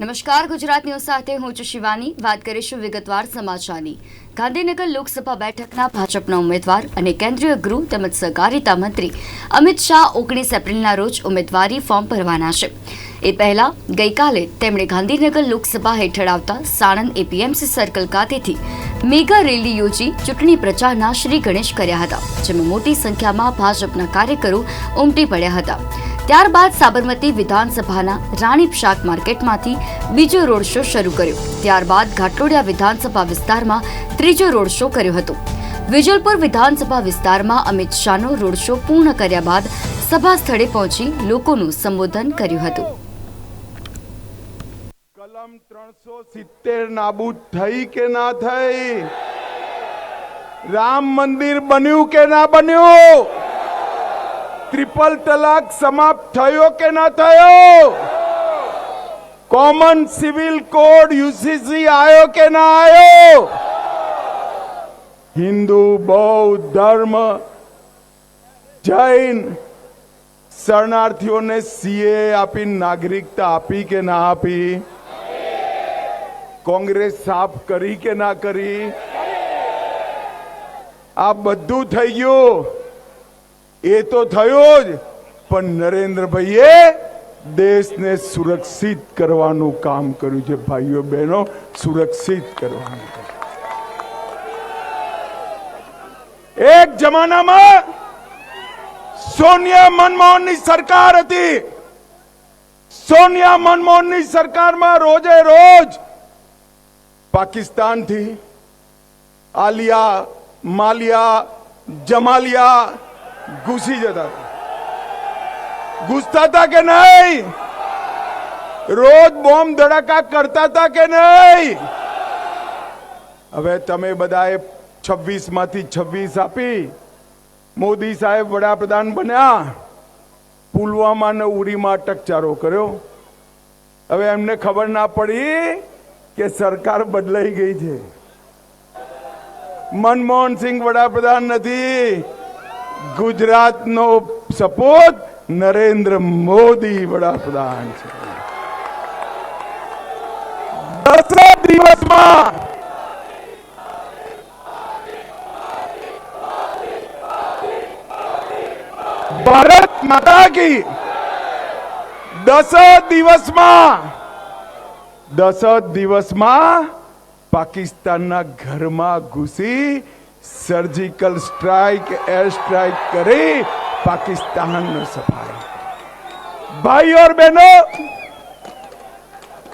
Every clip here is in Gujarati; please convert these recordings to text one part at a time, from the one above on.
નમસ્કાર, ગુજરાત ન્યૂઝ સાથે હું છું શિવાની. વાત કરીશું વિગતવાર સમાચારની. ગાંધીનગર લોકસભા બેઠકના ભાજપના ઉમેદવાર અને કેન્દ્રીય ગૃહ તેમજ સહકારિતા મંત્રી અમિત શાહ ઓગણીસ એપ્રિલના રોજ ઉમેદવારી ફોર્મ ભરવાના છે. એ પહેલા ગઈકાલે તેમણે ગાંધીનગર લોકસભા હેઠળ આવતા સાણંદ એપીએમસી સર્કલ ખાતેથી મેગા રેલી યોજી ચૂંટણી પ્રચારના શ્રી ગણેશ કર્યા હતા, જેમાં મોટી સંખ્યામાં ભાજપના કાર્યકરો ઉમટી પડ્યા હતા. ત્યારબાદ સાબરમતી વિધાનસભાના રાણીપ શાક માર્કેટમાંથી બીજો રોડ શો શરૂ કર્યો. ત્યારબાદ ઘાટલોડિયા વિધાનસભા વિસ્તારમાં ત્રીજો રોડ શો કર્યો હતો. વિજલપુર વિધાનસભા વિસ્તારમાં અમિત શાહનો રોડ શો પૂર્ણ કર્યા બાદ સભા સ્થળે પહોંચી લોકોનું સંબોધન કર્યું હતું. કલમ ત્રણસો સિત્તેર નાબૂદ થઈ કે ના થઈ? રામ મંદિર બન્યું કે ના બન્યું? ટ્રિપલ તલાક સમાપ્ત થયો કે ના થયો? કોમન સિવિલ કોડ યુસીસી આવ્યો કે ના આયો? હિન્દુ, બૌદ્ધ, ધર્મ, જૈન શરણાર્થીઓને સીએ આપી, નાગરિકતા આપી કે ના આપી? કોંગ્રેસ સાફ કરી કે ના કરી? આ બધું થઈ ગયું. એ તો થયું જ. પણ નરેન્દ્રભાઈએ દેશને સુરક્ષિત કરવાનું કામ કર્યું છે, ભાઈઓ બહેનો, સુરક્ષિત કરવાનું. એક જમાનામાં સોનિયા મનમોહનની સરકાર હતી. સોનિયા મનમોહનની સરકારમાં રોજે રોજ પાકિસ્તાનથી આલિયા, માલિયા, જમાલિયા ઘૂસી જતા. ઘૂસતા હતા કે નહીં? રોજ બોમ્બ ધડાકા કરતા હતા કે નહીં? હવે તમે બધાએ છવ્વીસમાંથી છવ્વીસ આપી મોદી સાહેબ વડાપ્રધાન બન્યા. પુલવામા ને ઉરીમાં ટકચારો કર્યો. હવે એમને ખબર ના પડી કે સરકાર બદલાઈ ગઈ છે. મનમોહન સિંહ વડાપ્રધાન નથી. ગુજરાતનો સપોત નરેન્દ્ર મોદી વડાપ્રધાન છે. દિવસમાં ભારત માતા કી. દસ દિવસમાં દસ દિવસમાં પાકિસ્તાનના ઘરમાં ઘૂસી સર્જિકલ સ્ટ્રાઇક એર સ્ટ્રાઇક કરી પાકિસ્તાનનો સફાઈ. ભાઈ ઓર બહેનો,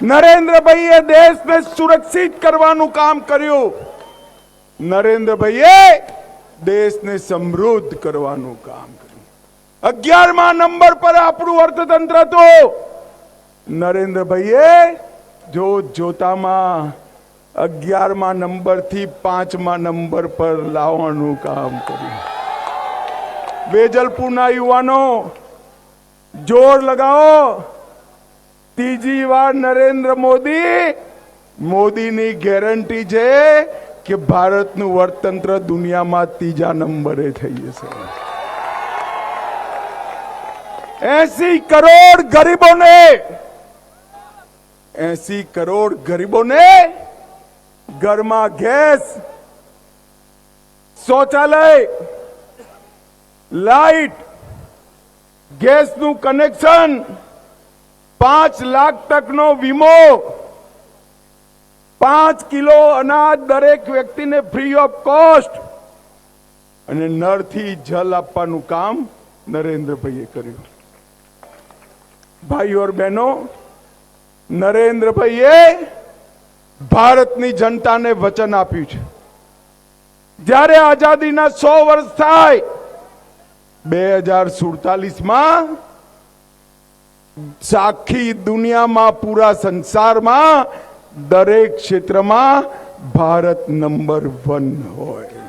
નરેન્દ્રભાઈએ દેશને સુરક્ષિત કરવાનું કામ કર્યું. નરેન્દ્રભાઈએ દેશને સમૃદ્ધ કરવાનું કામ કર્યું. અગિયારમા નંબર પર આપણું અર્થતંત્ર હતું. નરેન્દ્રભાઈએ જોત જોતામાં અગિયારમાં નંબરથી પાંચમા નંબર પર લાવવાનું કામ કર્યું. વેજલપુરના યુવાનો, જોર લગાવો. ત્રીજી વાર નરેન્દ્ર મોદી, મોદીની ગેરંટી છે કે ભારતનું અર્થતંત્ર દુનિયામાં ત્રીજા નંબરે થઈ જશે. એસી કરોડ ગરીબોને એસી કરોડ ગરીબોને ઘરમાં ગેસ, શૌચાલય લાઈટ ગેસનું કનેક્શન, પાંચ લાખ તકનો વીમો, પાંચ કિલો અનાજ દરેક વ્યક્તિને ફ્રી ઓફ કોસ્ટ અને નળથી જલ આપવાનું કામ નરેન્દ્રભાઈએ કર્યું. ભાઈઓ બહેનો નરેન્દ્રભાઈએ ભારતની જનતાને વચન આપ્યું છે. જ્યારે આઝાદીના સો વર્ષ થાય, બે હજાર સુડતાલીસમાં સાખી દુનિયામાં પૂરા સંસારમાં દરેક ક્ષેત્રમાં ભારત નંબર વન હોય.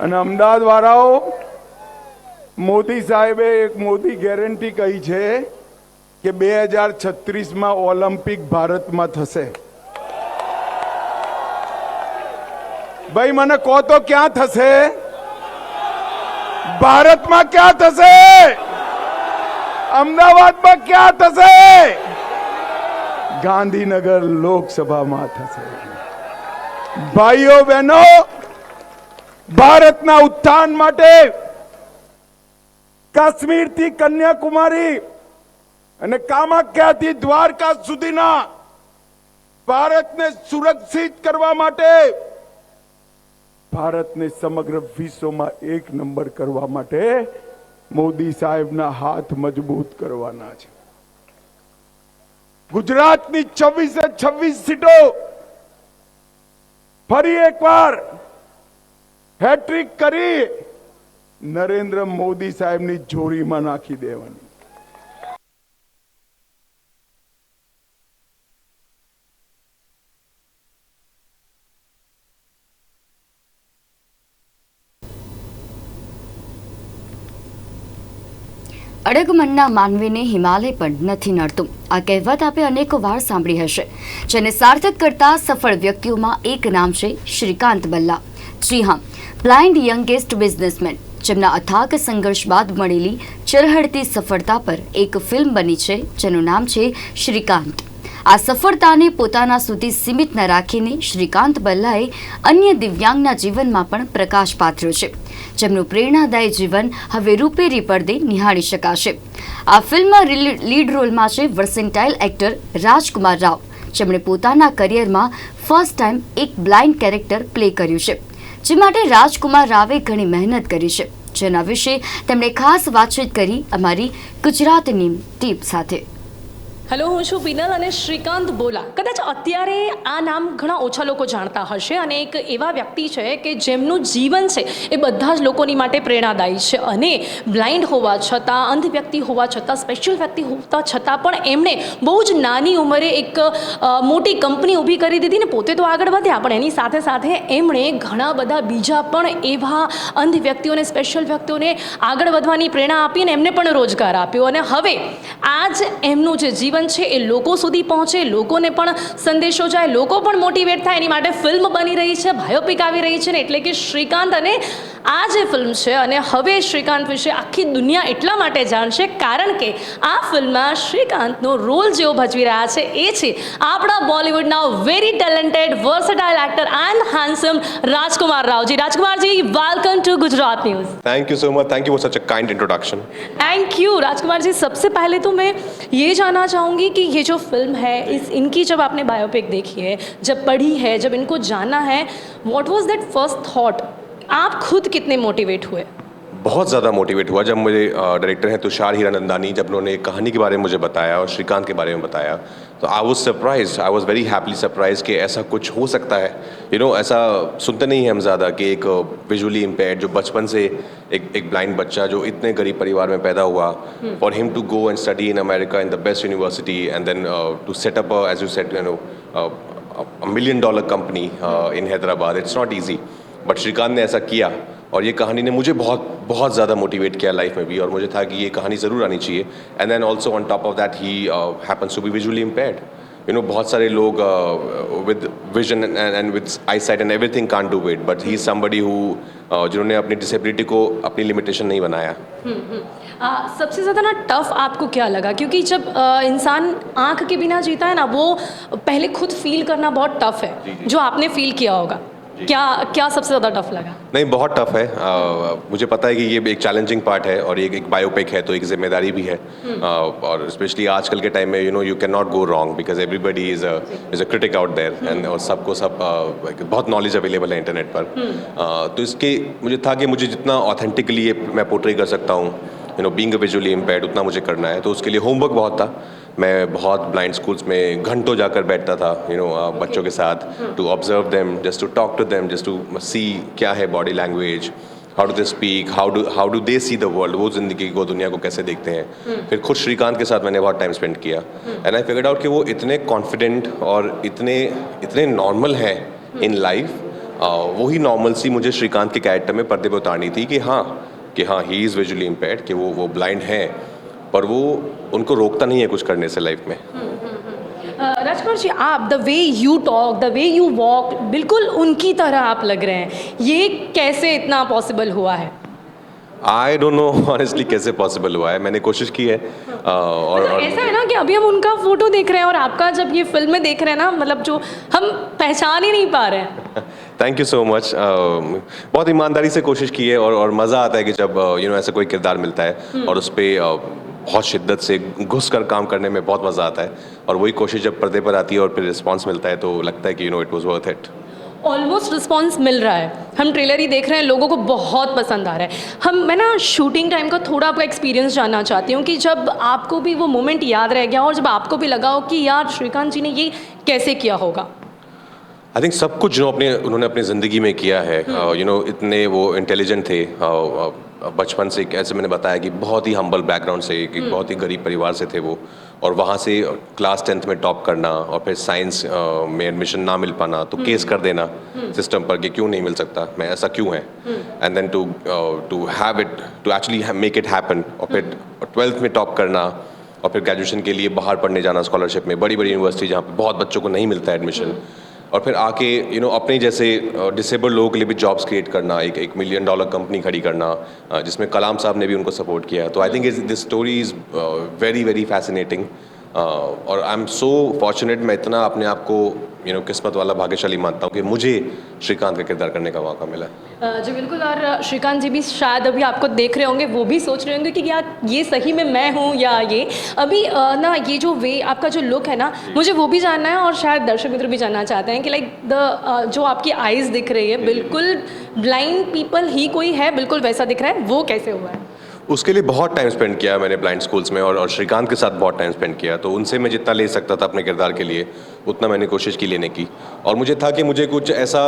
અને અમદાવાદ વાળાઓ મોદી સાહેબે એક મોદી ગેરંટી કહી છે કે બે હજાર છત્રીસમાં ઓલિમ્પિક ભારતમાં થશે. ભાઈ, મને કહો તો ક્યાં થશે? ભારતમાં ક્યાં થશે? અમદાવાદમાં ક્યાં થશે? ગાંધીનગર લોકસભામાં થશે. ભાઈઓ, બહેનો, ભારતના ઉત્થાન માટે કાશ્મીરથી કન્યાકુમારી અને કામાખ્યાથી દ્વારકા સુધીના ભારતને સુરક્ષિત કરવા માટે, ભારતને સમગ્ર વિશ્વમાં એક નંબર કરવા માટે મોદી સાહેબના હાથ મજબૂત કરવાના છે. ગુજરાતની છવ્વીસે છવ્વીસ સીટો ફરી એકવાર હેટ્રિક કરી નરેન્દ્ર મોદી સાહેબની જોડીમાં નાખી દેવાની. અડગમનના માનવીને હિમાલય પણ નથી નડતું. આ કહેવત આપે અનેકો વાર સાંભળી હશે. જેને સાર્થક કરતા સફળ વ્યક્તિઓમાં એક નામ છે શ્રીકાંત બલ્લા. જી હા બ્લાઇન્ડ યંગેસ્ટ બિઝનેસમેન જેમના અથાક સંઘર્ષ બાદ મળેલી ચરહડતી સફળતા પર એક ફિલ્મ બની છે, જેનું નામ છે શ્રીકાંત. આ સફળતાને પોતાના સુધી સીમિત ન રાખીને શ્રીકાંત બલ્લાએ અન્ય દિવ્યાંગના જીવનમાં પણ પ્રકાશ પાથર્યો છે. જેમનું પ્રેરણાદાયી જીવન હવે રૂપેરી પડદે નિહાળી શકાશે. આ ફિલ્મમાં લીડ રોલમાં છે વર્સેન્ટાઇલ એક્ટર રાજકુમાર રાવ. જેમણે પોતાના કરિયરમાં ફર્સ્ટ ટાઈમ એક બ્લાઇન્ડ કેરેક્ટર પ્લે કર્યું છે. જે માટે રાજકુમાર રાવે ઘણી મહેનત કરી છે. જેના વિશે તેમણે ખાસ વાતચીત કરી અમારી ગુજરાતની ટીમ સાથે. હેલો હું છું બિનલ અને શ્રીકાંત બોલા. કદાચ અત્યારે આ નામ ઘણા ઓછા લોકો જાણતા હશે અને એક એવા વ્યક્તિ છે કે જેમનું જીવન છે એ બધા જ લોકોની માટે પ્રેરણાદાયી છે અને બ્લાઇન્ડ હોવા છતાં, અંધ વ્યક્તિ હોવા છતાં સ્પેશિયલ વ્યક્તિ હોતા છતાં પણ એમણે બહુ જ નાની ઉંમરે એક મોટી કંપની ઊભી કરી દીધી ને પોતે તો આગળ વધ્યા, પણ એની સાથે સાથે એમણે ઘણા બધા બીજા પણ એવા અંધ વ્યક્તિઓને સ્પેશિયલ વ્યક્તિઓને આગળ વધવાની પ્રેરણા આપીને એમને પણ રોજગાર આપ્યો. અને હવે આજ એમનું જે જીવન છે એ લોકો સુધી પહોંચે લોકોને પણ સંદેશો જાય લોકો પણ મોટિવેટ થાય એની માટે ફિલ્મ બની રહી છે બાયોપિક આવી રહી છે ને એટલે કે શ્રીકાંત અને આ જે ફિલ્મ છે અને હવે શ્રીકાંત વિશે આખી દુનિયા એટલા માટે જાણશે કારણ કે આ ફિલ્મમાં શ્રીકાંતનો રોલ જેઓ ભજવી રહ્યા છે એ છે આપણા બોલિવૂડના very talented versatile actor and handsome Rajkumar Raoji Rajkumarji welcome to Gujarat news Thank you so much. Thank you for such a kind introduction. Thank you Rajkumar ji सबसे पहले तो मैं ये जानना चाहूँगी कि ये जो फिल्म है इस इनकी जब आपने बायोपिक देखी है जब पढ़ी है जब इनको जाना है what was that first thought आप खुद कितने मोटिवेट हुए बहुत ज़्यादा मोटिवेट हुआ। जब मुझे डायरेक्टर हैं तुषार हीरानंदानी जब उन्होंने कहानी के बारे में मुझे बताया और श्रीकांत के बारे में बताया तो I was surprise I was very happily surprise कि ऐसा कुछ हो सकता है। यू you नो know, ऐसा सुनते नहीं हैं हम ज़्यादा कि एक विजुअली इम्पेयर्ड जो बचपन से एक एक ब्लाइंड बच्चा जो इतने गरीब परिवार में पैदा हुआ for him to go and study in America in the best university and then to set up as you set you know million dollar company in Hyderabad it's not easy but Shrikant ने ऐसा किया। और ये कहानी ने मुझे बहुत बहुत ज़्यादा मोटिवेट किया लाइफ में भी और मुझे था कि ये कहानी ज़रूर आनी चाहिए। And then also on top of that he happens to be visually impaired you know बहुत सारे लोग with vision and with eyesight and everything can do it but he somebody who जिन्होंने अपनी डिसेबिलिटी को अपनी लिमिटेशन नहीं बनाया। आ, सबसे ज़्यादा ना टफ आपको क्या लगा? क्योंकि जब इंसान आँख के बिना जीता है ना वो पहले खुद फील करना बहुत टफ है जो आपने फील किया होगा। क्या क्या सबसे ज़्यादा टफ लगा? नहीं बहुत टफ है। आ, मुझे पता है कि ये एक चैलेंजिंग पार्ट है और ये एक बायोपिक है तो एक ज़िम्मेदारी भी है। आ, और स्पेशली आजकल के टाइम में you know you can not go wrong because everybody is is a critic out there and और सबको सब सब आ, बहुत नॉलेज अवेलेबल है इंटरनेट पर। आ, तो इसके मुझे था कि मुझे जितना ऑथेंटिकली मैं पोर्ट्रे कर सकता हूँ you know being visually impaired उतना मुझे करना है। तो उसके लिए होमवर्क बहुत था। मैं बहुत ब्लाइंड स्कूल्स में घंटों जाकर बैठता था यू you नो बच्चों के साथ to observe them just to talk to them just to see क्या है body language how do they speak how do how do they see the world वो ज़िंदगी को दुनिया को कैसे देखते हैं। Hmm. फिर खुद श्रीकांत के साथ मैंने बहुत टाइम स्पेंड किया। एंड आई फिगर्ड आउट कि वो इतने कॉन्फिडेंट और इतने इतने नॉर्मल हैं इन लाइफ वही नॉर्मल सी मुझे श्रीकांत के कैरेक्टर में पर्दे पर उतारनी थी कि हाँ कि हाँ ही इज़ विजुअली इम्पेयर कि वो वो ब्लाइंड हैं पर वो उनको रोकता नहीं है कुछ करने से लाइफ में। राजकुमार जी आप the way you talk the way you walk बिल्कुल उनकी तरह आप लग रहे हैं। ये कैसे इतना पॉसिबल हुआ है? आई डोंट नो ऑनेस्टली कैसे पॉसिबल हुआ है। मैंने कोशिश की है और, मतलब और ऐसा है ना कि अभी हम उनका फ़ोटो देख रहे हैं और आपका जब ये फ़िल्म में देख रहे हैं ना मतलब जो हम पहचान ही नहीं पा रहे हैं। थैंक यू सो मच बहुत ईमानदारी से कोशिश की है और और मज़ा आता है कि जब यू नो ऐसा कोई किरदार मिलता है और उस पर बहुत शिद्दत से घुस कर काम करने में बहुत मज़ा आता है। और वही कोशिश जब पर्दे पर आती है और फिर रिस्पॉन्स मिलता है तो लगता है कि you know it was worth it almost response मिल रहा है। हम ट्रेलर ही देख रहे हैं लोगों को बहुत पसंद आ रहा है। हम मैं ना शूटिंग टाइम का थोड़ा आपका एक्सपीरियंस जानना चाहती हूँ कि जब आपको भी वो मोमेंट याद रह गया और जब आपको भी लगा हो कि यार श्रीकांत जी ने ये कैसे किया होगा? आई थिंक सब कुछ जो अपने उन्होंने अपनी ज़िंदगी में किया है। यू नो you know, इतने वो इंटेलिजेंट थे। Uh, uh, बचपन से ऐसे मैंने बताया कि बहुत ही हम्बल बैकग्राउंड से एक एक बहुत ही गरीब परिवार से थे वो। और वहाँ से क्लास टेंथ में टॉप करना और फिर साइंस में एडमिशन ना मिल पाना तो केस कर देना सिस्टम पर कि क्यों नहीं मिल सकता? मैं ऐसा क्यों है? And then to to have it to actually make it happen और फिर ट्वेल्थ में टॉप करना और फिर ग्रेजुएशन के लिए बाहर पढ़ने जाना स्कॉलरशिप में बड़ी बड़ी यूनिवर्सिटी जहाँ पर बहुत बच्चों को नहीं मिलता है एडमिशन और फिर आके यू नो अपने जैसे डिसेबल लोगों के लिए भी जॉब्स क्रिएट करना एक एक मिलियन डॉलर कंपनी खड़ी करना uh, जिसमें कलाम साहब ने भी उनको सपोर्ट किया तो I think this story is very very fascinating और आई एम सो फॉर्चुनेट मैं इतना अपने आप को यू नो किस्मत वाला भाग्यशाली मानता हूँ कि मुझे श्रीकांत का किरदार करने का मौका मिला जी बिल्कुल और श्रीकांत जी भी शायद अभी आपको देख रहे होंगे वो भी सोच रहे होंगे कि यार ये सही में मैं हूँ या ये। अभी ना ये जो वे आपका जो लुक है ना मुझे वो भी जानना है और शायद दर्शक मित्र भी जानना चाहते हैं कि लाइक द जो आपकी आइज़ दिख रही है बिल्कुल ब्लाइंड पीपल ही कोई है बिल्कुल वैसा दिख रहा है वो कैसे हुआ है? उसके लिए बहुत टाइम स्पेंड किया मैंने ब्लाइंड स्कूल्स में और और श्रीकांत के साथ बहुत टाइम स्पेंड किया। तो उनसे मैं जितना ले सकता था अपने किरदार के लिए उतना मैंने कोशिश की लेने की। और मुझे था कि मुझे कुछ ऐसा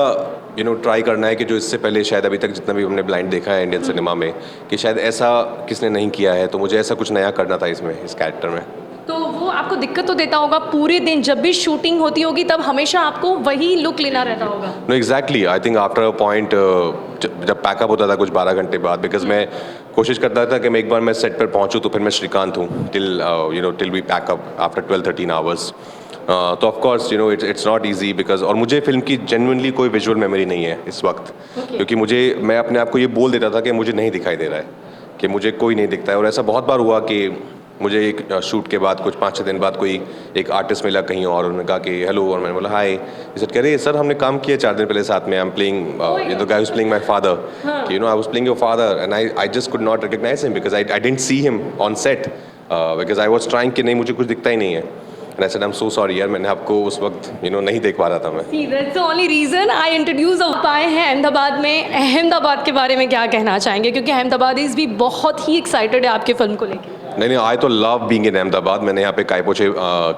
यू नो ट्राई करना है कि जो इससे पहले शायद अभी तक जितना भी हमने ब्लाइंड देखा है इंडियन सिनेमा में कि शायद ऐसा किसने नहीं किया है। तो मुझे ऐसा कुछ नया करना था इसमें इस कैरेक्टर में। तो वो आपको दिक्कत तो देता होगा पूरे दिन जब भी शूटिंग होती होगी तब हमेशा आपको वही लुक लेना रहता होगा। No exactly I think after a point जब पैकअप होता था कुछ बारह घंटे बाद बिकॉज़ मैं कोशिश करता था कि मैं एक बार मैं सेट पर पहुंचूं तो फिर मैं श्रीकांत हूँ till you know till we pack up after twelve thirteen hours तो of course you know it's it's not easy because और मुझे फ़िल्म की जेनुअनली कोई विजुअल मेमोरी नहीं है इस वक्त okay. क्योंकि मुझे मैं अपने आप को ये बोल देता था कि मुझे नहीं दिखाई दे रहा है कि मुझे कोई नहीं दिखता है और ऐसा बहुत बार हुआ कि मुझे एक शूट के बाद कुछ पाँच छः दिन बाद कोई एक आर्टिस्ट मिला कहीं और उन्होंने कहा कि हेलो और मैंने बोला हाय। इसे कह रहे सर हमने काम किया चार दिन पहले साथ में आई एम प्लेइंग ये the guy playing my father you know I was playing your father and I I just could not recognise him because I I didn't see him on set because I was trying कि नहीं मुझे कुछ दिखता ही नहीं है. And I said I am so sorry यार मैंने आपको उस वक्त यू नो नहीं देख पा रहा था मैं. The only reason I introduce आप हैं अहमदाबाद में अहमदाबाद के बारे में क्या कहना चाहेंगे? क्योंकि अहमदाबाद इज़ भी बहुत ही एक्साइटेड है आपके फ़िल्म को लेकर नहीं नहीं आई तो लव बीइंग इन अहमदाबाद मैंने यहाँ पे कायपोचे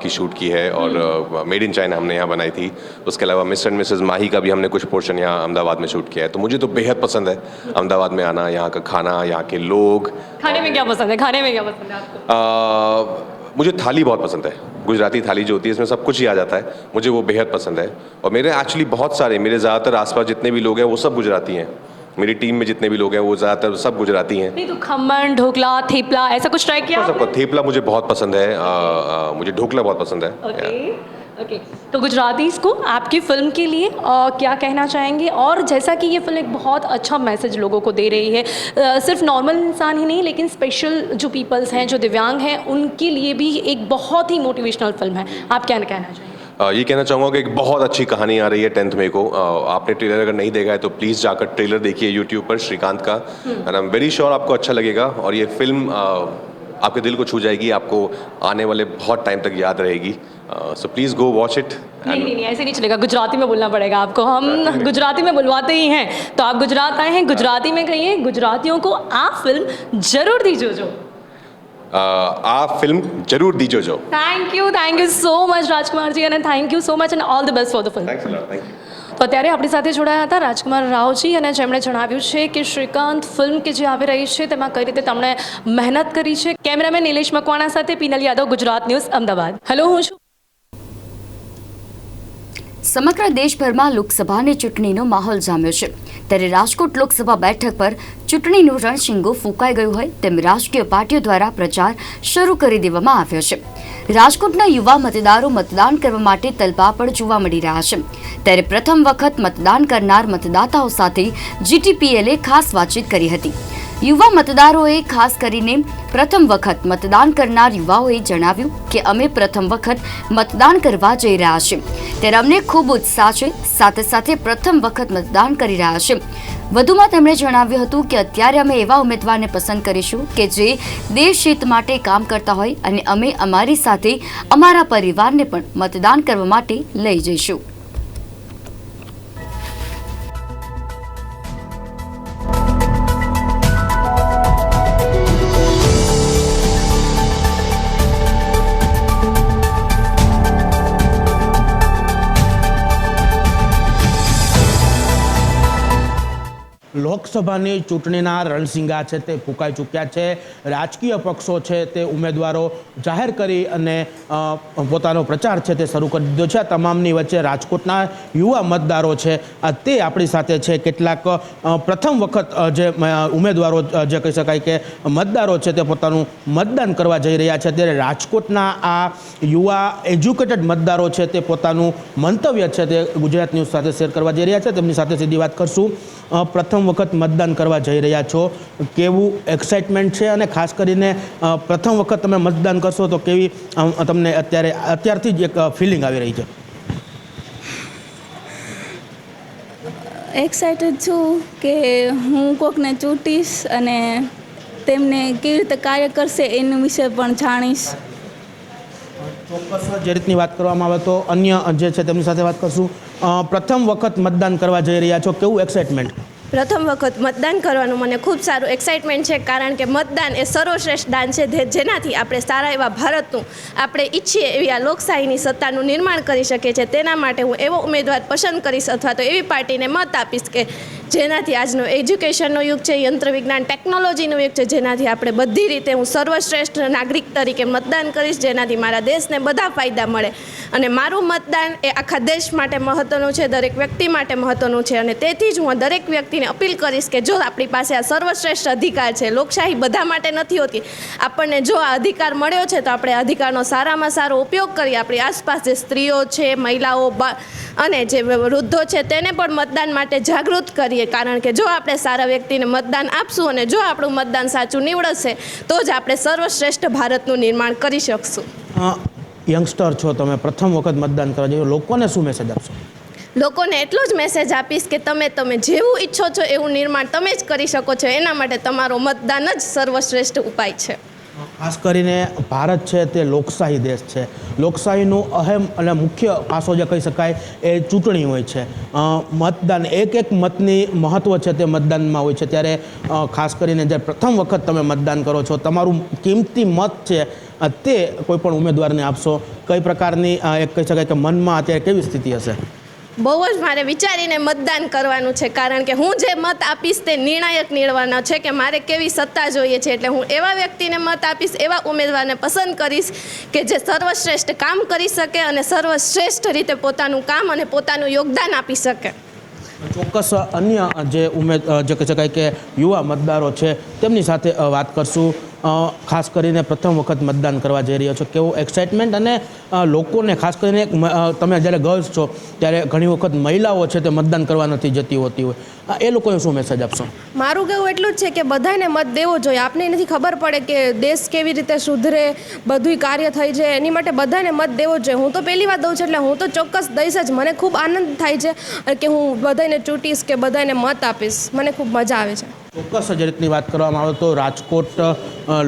की शूट की है और मेड इन चाइना हमने यहाँ बनाई थी। उसके अलावा मिस एंड मिसेस माही का भी हमने कुछ पोर्शन यहाँ अहमदाबाद में शूट किया है। तो मुझे तो बेहद पसंद है अहमदाबाद में आना यहाँ का खाना यहाँ के लोग। खाने में क्या पसंद है? खाने में क्या पसंद है आपको? अ, मुझे थाली बहुत पसंद है। गुजराती थाली जो होती है इसमें सब कुछ ही आ जाता है। मुझे वो बेहद पसंद है। और मेरे एक्चुअली बहुत सारे मेरे ज़्यादातर आसपास जितने भी लोग हैं वो सब गुजराती हैं। मेरी टीम में जितने भी लोग हैं वो ज़्यादातर सब गुजराती हैं। नहीं तो खमन ढोकला थेपला ऐसा कुछ ट्राई किया सबको थेपला मुझे बहुत पसंद है अ, अ, मुझे ढोकला बहुत पसंद है ओके ओके तो गुजरातीज को आपकी फ़िल्म के लिए अ, क्या कहना चाहेंगे? और जैसा कि ये फ़िल्म एक बहुत अच्छा मैसेज लोगों को दे रही है अ, सिर्फ़ नॉर्मल इंसान ही नहीं लेकिन स्पेशल जो पीपल्स हैं जो दिव्यांग हैं उनके लिए भी एक बहुत ही मोटिवेशनल फ़िल्म है। आप क्या कहना चाहेंगे? ये कहना चाहूँगा कि एक बहुत अच्छी कहानी आ रही है टेंथ मई को। आपने ट्रेलर अगर नहीं देखा है तो प्लीज़ जाकर ट्रेलर देखिए यूट्यूब पर श्रीकांत का। And I am very sure आपको अच्छा लगेगा और ये फ़िल्म आपके दिल को छू जाएगी आपको आने वाले बहुत टाइम तक याद रहेगी। So please go watch it नहीं नहीं नहीं ऐसे नहीं चलेगा। गुजराती में बोलना पड़ेगा आपको। हम गुजराती में बुलवाते ही हैं। तो आप गुजरात आए हैं गुजराती में कहिए गुजरातियों को आप फ़िल्म ज़रूर दीजिए जो આ ફિલ્મ જરૂર દીજો જો. Thank you thank you so much Rajkumar ji અને thank you so much and all the best for the film તો અત્યારે આપણી સાથે જોડાયા હતા રાજકુમાર રાવજી અને જેમણે જણાવ્યું છે કે શ્રીકાંત ફિલ્મ કે જે આવી રહી છે તેમાં કઈ રીતે તેમણે મહેનત કરી છે. કેમેરામેન નિલેશ મકવાણા સાથે પિનલ યાદવ ગુજરાત ન્યૂઝ અમદાવાદ. હેલો હું છું સમગ્ર દેશભરમાં લોકસભાની ચૂંટણીનો માહોલ જામ્યો છે. ત્યારે રાજકોટ લોકસભા બેઠક પર ચૂંટણીનું રણશીંગો ફૂંકાઈ ગયું હોય તેમ રાજકીય પાર્ટીઓ દ્વારા પ્રચાર શરૂ કરી દેવામાં આવ્યો છે. રાજકોટના યુવા મતદારો મતદાન કરવા માટે તલપા પણ જોવા મળી રહ્યા છે. ત્યારે પ્રથમ વખત મતદાન કરનાર મતદાતાઓ સાથે જીટીપીએલે ખાસ વાતચીત કરી હતી. યુવા મતદારોએ ખાસ કરીને પ્રથમ વખત મતદાન કરનાર યુવાઓએ જણાવ્યું કે અમે પ્રથમ વખત મતદાન કરવા જઈ રહ્યા છે ત્યારે અમને ખૂબ ઉત્સાહ છે. સાથે સાથે પ્રથમ વખત મતદાન કરી રહ્યા છે વધુમાં તેમણે જણાવ્યું હતું કે અત્યારે અમે એવા ઉમેદવારને પસંદ કરીશું કે જે દેશ હિત માટે કામ કરતા હોય અને અમે અમારી સાથે અમારા પરિવારને પણ મતદાન કરવા માટે લઈ જઈશું. લોકસભાની ચૂંટણીના રણસિંગા છે તે ફૂંકાઈ ચૂક્યા છે. રાજકીય પક્ષો છે તે ઉમેદવારો જાહેર કરી અને પોતાનો પ્રચાર છે તે શરૂ કરી દીધો છે. આ તમામની વચ્ચે રાજકોટના યુવા મતદારો છે. તે આપણી સાથે છે. કેટલાક પ્રથમ વખત જે ઉમેદવારો જે કહી શકાય કે મતદારો છે તે પોતાનું મતદાન કરવા જઈ રહ્યા છે. ત્યારે રાજકોટના આ યુવા એજ્યુકેટેડ મતદારો છે તે પોતાનું મંતવ્ય છે તે ગુજરાત ન્યૂઝ સાથે શેર કરવા જઈ રહ્યા છે. તેમની સાથે સીધી વાત કરશું. પ્રથમ વખત મતદાન કરવા જઈ રહ્યા છો? કેવું એક્સાઇટમેન્ટ છે? અને ખાસ કરીને પ્રથમ વખત તમે મતદાન કરશો તો કેવી તમને અત્યારે અત્યારથી જ એક ફિલિંગ આવી રહી છે? એક્સાઇટેડ છું કે હું કોકને ચૂંટીશ અને તેમને કેવી રીતે કાર્ય કરશે એનું વિશે પણ જાણીશ. ચોક્કસ જે રીતની વાત કરવામાં આવે તો અન્ય જે છે તેમની સાથે વાત કરશું. પ્રથમ વખત મતદાન કરવા જઈ રહ્યા છો. કેવું એક્સાઇટમેન્ટ પ્રથમ વખત મતદાન કરવાનું મને ખૂબ સારું એક્સાઇટમેન્ટ છે, કારણ કે મતદાન એ સર્વશ્રેષ્ઠ દાન છે જેનાથી આપણે સારા એવા ભારતનું આપણે ઈચ્છીએ એવી આ લોકશાહીની સત્તાનું નિર્માણ કરી શકીએ છીએ. તેના માટે હું એવો ઉમેદવાર પસંદ કરીશ અથવા તો એવી પાર્ટીને મત આપીશ કે જેનાથી આજનો એજ્યુકેશનનો યુગ છે યંત્ર વિજ્ઞાન ટેકનોલોજીનો યુગ છે, જેનાથી આપણે બધી રીતે હું સર્વશ્રેષ્ઠ નાગરિક તરીકે મતદાન કરીશ, જેનાથી મારા દેશને બધા ફાયદા મળે. અને મારું મતદાન એ આખા દેશ માટે મહત્ત્વનું છે, દરેક વ્યક્તિ માટે મહત્ત્વનું છે. અને તેથી જ હું દરેક વ્યક્તિને અપીલ કરીશ કે જો આપણી પાસે આ સર્વશ્રેષ્ઠ અધિકાર છે, લોકશાહી બધા માટે નથી હોતી, આપણને જો આ અધિકાર મળ્યો છે, તો આપણે અધિકારનો સારામાં સારો ઉપયોગ કરીએ. આપણી આસપાસ જે સ્ત્રીઓ છે, મહિલાઓ અને જે વૃદ્ધો છે, તેને પણ મતદાન માટે જાગૃત કરીએ. કારણ કે જો આપણે સારા વ્યક્તિને મતદાન આપશું અને જો આપણું મતદાન સાચું નીવડશે તો જ આપણે સર્વશ્રેષ્ઠ ભારતનું નિર્માણ કરી શકશું. યંગસ્ટર છો તમે પ્રથમ વખત મતદાન કરવા જઈએ લોકોને શું મેસેજ આપશો? લોકોને એટલો જ મેસેજ આપીશ કે તમે તમે જેવું ઈચ્છો છો એવું નિર્માણ તમે જ કરી શકો છો. એના માટે તમારો મતદાન જ સર્વશ્રેષ્ઠ ઉપાય છે. ખાસ કરીને ભારત છે તે લોકશાહી દેશ છે. લોકશાહીનું અહેમ અને મુખ્ય પાસો જે કહી શકાય એ ચૂંટણી હોય છે. મતદાન એક એક મતની મહત્ત્વ છે તે મતદાનમાં હોય છે. ત્યારે ખાસ કરીને જ્યારે પ્રથમ વખત તમે મતદાન કરો છો, તમારું કિંમતી મત છે તે કોઈપણ ઉમેદવારને આપશો. કઈ પ્રકારની એક કહી શકાય કે મનમાં અત્યારે કેવી સ્થિતિ હશે? બહુ જ મારે વિચારીને મતદાન કરવાનું છે, કારણ કે હું જે મત આપીશ તે નિર્ણાયક નીડવાનો છે કે મારે કેવી સત્તા જોઈએ છે, એટલે હું એવા વ્યક્તિને મત આપીશ, એવા ઉમેદવારને પસંદ કરીશ કે જે સર્વશ્રેષ્ઠ કામ કરી શકે અને સર્વશ્રેષ્ઠ રીતે પોતાનું કામ અને પોતાનું યોગદાન આપી શકે. ચોક્કસ અન્ય જે ઉમેદ જે શકાય કે યુવા મતદારો છે, તેમની સાથે વાત કરશું. ખાસ કરીને પ્રથમ વખત મતદાન કરવા જઈ રહ્યો છો. કેવો એક્સાઇટમેન્ટ અને લોકોને ખાસ કરીને એક તમે જ્યારે ગર્લ્સ છો, ત્યારે ઘણી વખત મહિલાઓ છે તે મતદાન કરવા નથી જતી હોતી હોય. એ લોકોને શું મેસેજ આપશો? મારું કહેવું એટલું જ છે કે બધાને મત દેવો જોઈએ. આપને નથી ખબર પડે કે દેશ કેવી રીતે સુધરે, બધુંય કાર્ય થઈ જાય. એની માટે બધાને મત દેવો જોઈએ. હું તો પહેલી વાર દઉં છું, એટલે હું તો ચોક્કસ દઈશ જ. મને ખૂબ આનંદ થાય છે કે હું બધાને ચૂંટીશ, કે બધાને મત આપીશ. મને ખૂબ મજા આવે છે. ચોક્કસ જ રીતની વાત કરવામાં આવે તો રાજકોટ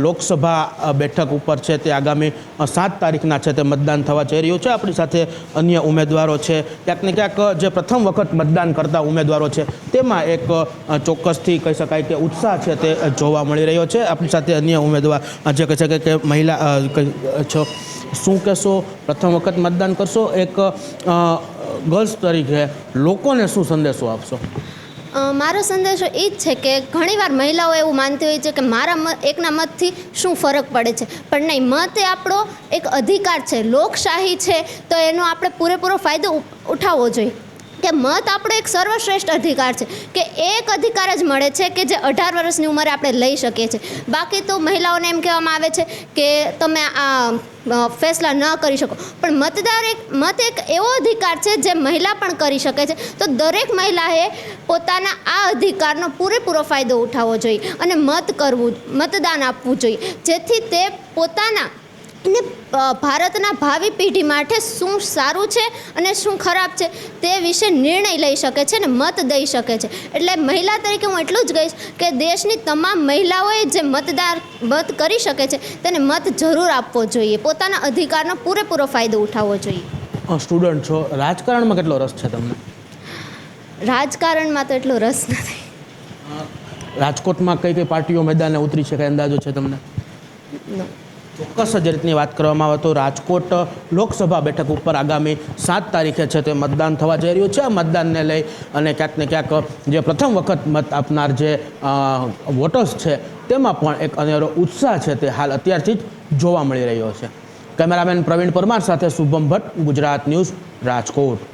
લોકસભા બેઠક ઉપર છે તે આગામી સાત તારીખના છે તે મતદાન થવા જઈ રહ્યું છે. આપણી સાથે અન્ય ઉમેદવારો છે. ક્યાંક ને ક્યાંક જે પ્રથમ વખત મતદાન કરતા ઉમેદવારો છે તેમાં એક ચોક્કસથી કહી શકાય કે ઉત્સાહ છે તે જોવા મળી રહ્યો છે. આપણી સાથે અન્ય ઉમેદવાર જે કહી શકાય કે મહિલા શું કહેશો? પ્રથમ વખત મતદાન કરશો? એક ગર્લ્સ તરીકે લોકોને શું સંદેશો આપશો? મારો સંદેશો એ જ છે કે ઘણીવાર મહિલાઓ એવું માનતી હોય છે કે મારા મત એકના મતથી શું ફરક પડે છે. પણ નહીં, મત એ આપણો એક અધિકાર છે. લોકશાહી છે તો એનો આપણે પૂરેપૂરો ફાયદો ઉઠાવવો જોઈએ. કે મત આપણો એક સર્વશ્રેષ્ઠ અધિકાર છે, કે એક અધિકાર જ મળે છે કે જે અઢાર વર્ષની ઉંમરે આપણે લઈ શકીએ છીએ. બાકી તો મહિલાઓને એમ કહેવામાં આવે છે કે તમે આ ફેસલા ન કરી શકો. પણ મતદાર એક, મત એક એવો અધિકાર છે જે મહિલા પણ કરી શકે છે. તો દરેક મહિલાએ પોતાના આ અધિકારનો પૂરેપૂરો ફાયદો ઉઠાવવો જોઈએ અને મત કરવું, મતદાન આપવું જોઈએ. જેથી તે પોતાના અ, ભારતના ભાવિ પેઢી માટે શું સારું છે અને શું ખરાબ છે તે વિશે નિર્ણય લઈ શકે છે ને મત દઈ શકે છે. એટલે મહિલા તરીકે હું એટલું જ કહીશ કે દેશની તમામ મહિલાઓએ જે મતદાર મત કરી શકે છે તેને મત જરૂર આપવો જોઈએ. પોતાના અધિકારનો પૂરેપૂરો ફાયદો ઉઠાવવો જોઈએ. સ્ટુડન્ટ છો. રાજકારણમાં કેટલો રસ છે તમને? રાજકારણમાં તો એટલો રસ નથી. રાજકોટમાં કઈ કઈ પાર્ટીઓ મેદાને ઉતરી છે? કઈ અંદાજો છે તમને? ચોક્કસ જ રીતની વાત કરવામાં આવે તો રાજકોટ લોકસભા બેઠક ઉપર આગામી સાત તારીખે છે તે મતદાન થવા જઈ રહ્યું છે. આ મતદાનને લઈ અને ક્યાંક ને ક્યાંક જે પ્રથમ વખત મત આપનાર જે વોટર્સ છે તેમાં પણ એક અનેરો ઉત્સાહ છે તે હાલ અત્યારથી જ જોવા મળી રહ્યો છે. કેમેરામેન પ્રવીણ પરમાર સાથે શુભમ ભટ્ટ, ગુજરાત ન્યૂઝ રાજકોટ.